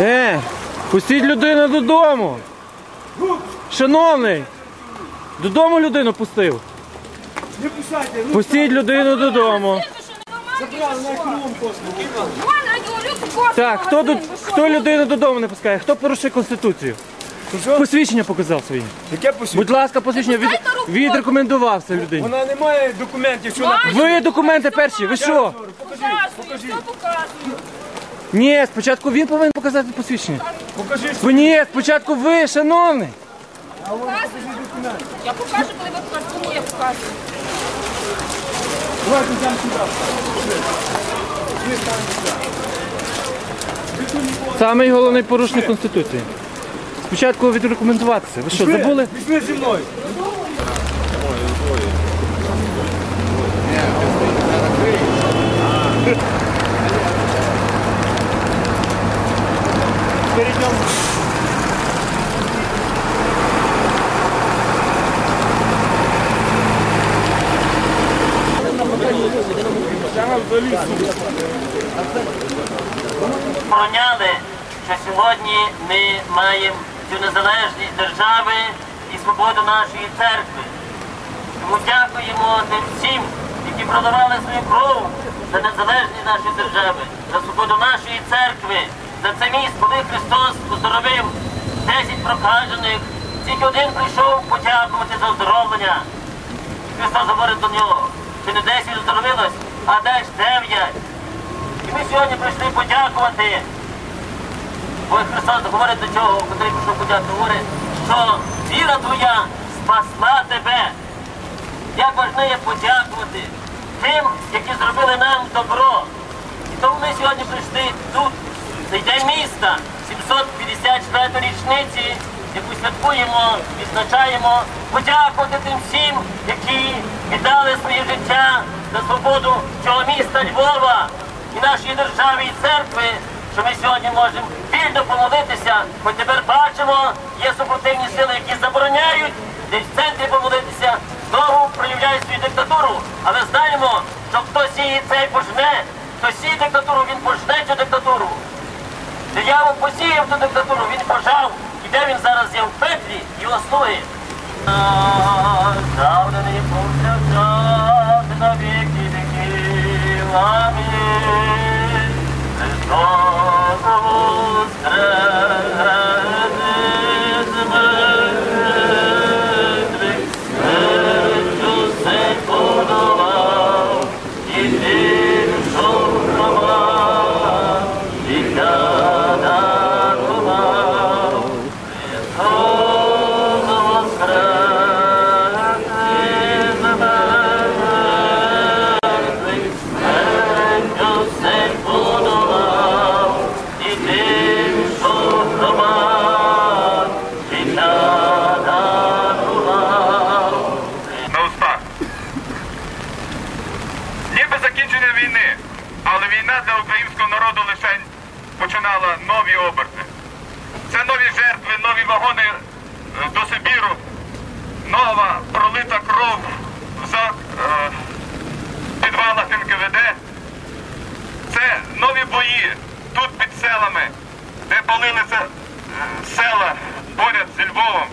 Е, пустіть людину додому. Шановний, додому людину пустив. Не писайте, ну, Пустіть людину додому. Так, хто, хто людину додому не пускає? Хто порушує Конституцію? Що? Посвідчення показав своє. Яке посвідчення? Будь ласка, посвідчення від, Дайте руку. відрекомендувався людині. Вона не має документів, що вона... Ви документи перші, ви що? Показує, хто показує? Ні, спочатку він повинен показати посвідчення. Покажи, Ви ні, спочатку ви, шановний. Я покажу, коли ви покажете, кому я показую. давайте йдемо сюди. Самий головний порушник Конституції. Спочатку відрекомендуватися. Ви що, забули? Пішли зі мною. Проняли, що сьогодні ми маємо цю незалежність держави і свободу нашої церкви. Тому дякуємо тим всім, які продавали свою кров за незалежність нашої держави, за свободу нашої церкви, за це місце, коли Христос оздоровив 10 прокажених, тільки один прийшов подякувати за оздоровлення. Христос говорить до нього, чи не 10 оздоровилось, а десь 9. І ми сьогодні прийшли подякувати. Бо Христос говорить до цього, котрий прийшов подякувати, говорить, що віра твоя спасла тебе. Як важливо подякувати тим, які зробили нам добро. І тому ми сьогодні прийшли тут, день міста, 754 річниці, яку святкуємо, відзначаємо, подякувати тим всім, які віддали своє життя за свободу цього міста Львова і нашої держави і церкви, що ми сьогодні можемо вільно помолитися, хоч тепер бачимо, є супротивні сили, які забороняють десь в центрі помолитися, знову проявляють свою диктатуру. Але знаємо, що хто сіє цей пожне, хто сіє диктатуру, він пожне цю диктатуру. Диявол посіяв ту диктатуру, він пожав, і де він зараз є в петлі, його слуги. Завданий повсякчас на віки віків. Війна для українського народу лише починала нові оберти. Це нові жертви, нові вагони е, до Сибіру, нова пролита кров за е, підвалах НКВД. Це нові бої тут під селами, де палилися е, села поряд зі Львовом.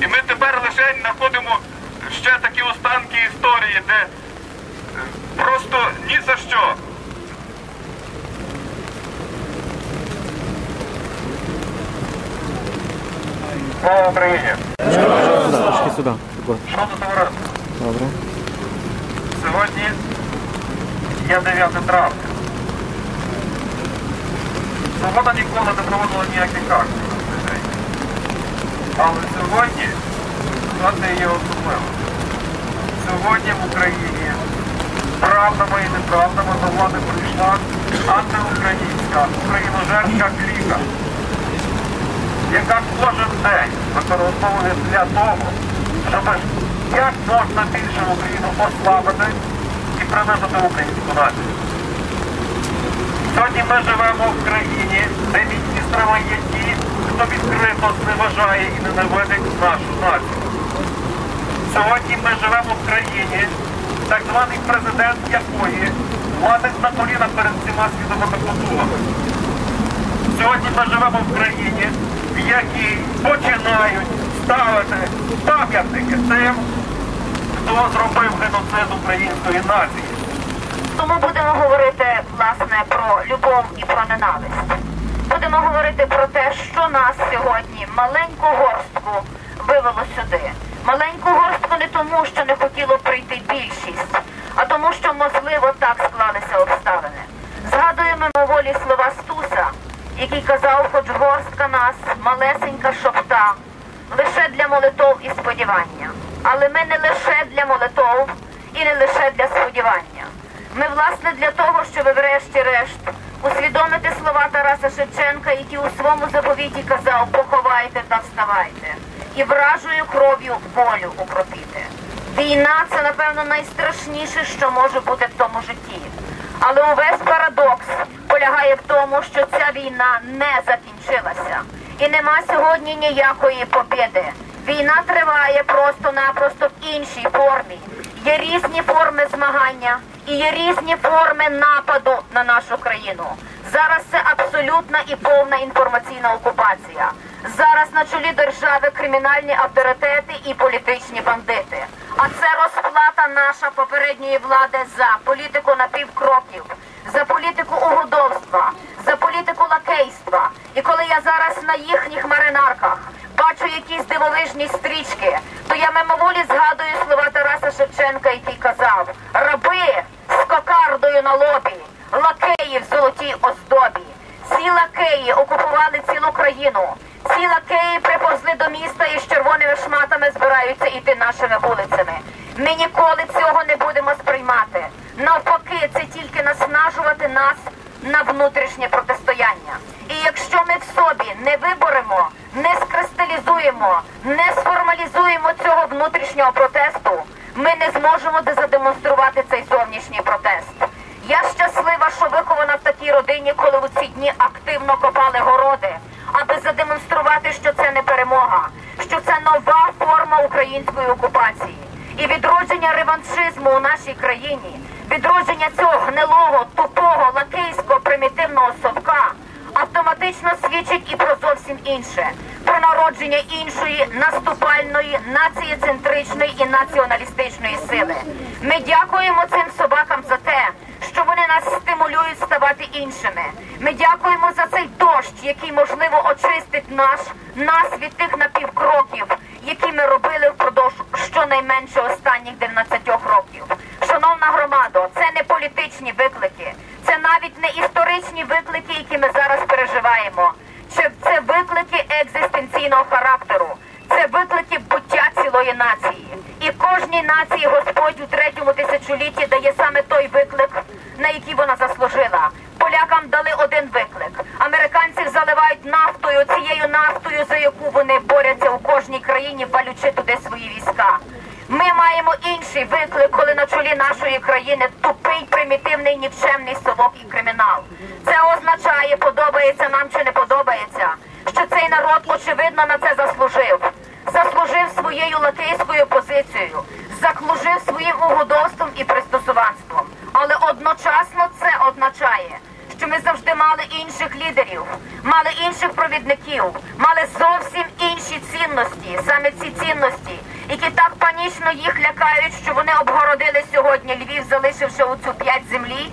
І ми тепер лише знаходимо ще такі останки історії, де е, просто ні за що. Слава Україні! Трошки сюди. Шановне товариство, Добре. сьогодні є 9 травня. Свобода ніколи не проводила ніяких акцій. Але сьогодні ситуація є особлива. Сьогодні в Україні правдами і неправдами до влади прийшла антиукраїнська, україножерська кліка, яка кожен день використовує для того, щоб як можна більше Україну ослабити і принизити українську націю. Сьогодні ми живемо в країні, де міністрами є ті, хто відкрито зневажає і ненавидить нашу націю. Сьогодні ми живемо в країні, так званий президент якої Хватить на коліна перед всіма світовими потугами. Сьогодні ми живемо в країні, в якій починають ставити пам'ятники тим, хто зробив геноцид української нації. Тому будемо говорити власне про любов і про ненависть. Будемо говорити про те, що нас сьогодні маленьку горстку вивело сюди. Маленьку горстку не тому, що не хотіло прийти більшість, а тому, що можливо так склалися обставини. Згадуємо мимоволі слова Стуса, який казав, хоч горстка нас, малесенька шопта, лише для молитов і сподівання. Але ми не лише для молитов і не лише для сподівання. Ми, власне, для того, щоб врешті-решт усвідомити слова Тараса Шевченка, який у своєму заповіті казав поховайте та вставайте, і вражою кров'ю волю укропіти. Війна це, напевно, найстрашніше, що може бути в тому житті. Але увесь парадокс полягає в тому, що ця війна не закінчилася. І нема сьогодні ніякої побіди. Війна триває просто-напросто в іншій формі. Є різні форми змагання і є різні форми нападу на нашу країну. Зараз це абсолютна і повна інформаційна окупація. Зараз на чолі держави кримінальні авторитети і політичні бандити. А це розплата наша попередньої влади за політику напівкроків, за політику угодовства, за політику лакейства. І коли я зараз на їхніх маринарках бачу якісь дивовижні стрічки, то я мимоволі згадую слова Тараса Шевченка, який казав: раби з кокардою на лобі, лакеї в золотій оздобі. Ці лакеї окупували цілу країну. Ці лакеї приповзли до міста і з червоними шматами збираються йти нашими вулицями. Ми ніколи цього не будемо сприймати. Навпаки, це тільки наснажувати нас на внутрішнє протистояння. І якщо ми в собі не виборемо, не скристалізуємо, не сформалізуємо цього внутрішнього протесту, ми не зможемо задемонструвати цей зовнішній протест. Я щаслива, що вихована в такій родині, коли у ці дні активно копали городи, задемонструвати, що це не перемога, що це нова форма української окупації і відродження реваншизму у нашій країні, відродження цього гнилого, тупого, лакейського, примітивного совка автоматично свідчить і про зовсім інше, про народження іншої наступальної, націєцентричної і націоналістичної сили. Ми дякуємо цим собакам за те, що вони нас стимулюють ставати іншими. Ми дякуємо за цей дощ, який можливо очистить наш нас від тих напівкроків, які ми робили впродовж щонайменше останніх 19 років. Шановна громадо, це не політичні виклики, це навіть не історичні виклики, які ми зараз переживаємо. Це виклики екзистенційного характеру, це виклики буття цілої нації. І кожній нації Господь у третьому тисячолітті дає саме той виклик, на який вона заслужила. Полякам дали один виклик. Американців заливають нафтою, цією нафтою, за яку вони борються у кожній країні, валючи туди свої війська. Ми маємо інший виклик, коли на чолі нашої країни тупий, примітивний, нікчемний совок і кримінал. Це означає, подобається нам чи не подобається, що цей народ очевидно на це заслужив. Заслужив своєю латейською позицією, заслужив своїм угодовством і пристосуванством. Але одночасно це означає, що ми завжди мали інших лідерів, мали інших провідників, мали зовсім інші цінності, саме ці цінності, які так панічно їх лякають, що вони обгородили сьогодні Львів, залишивши оцю п'ять землі.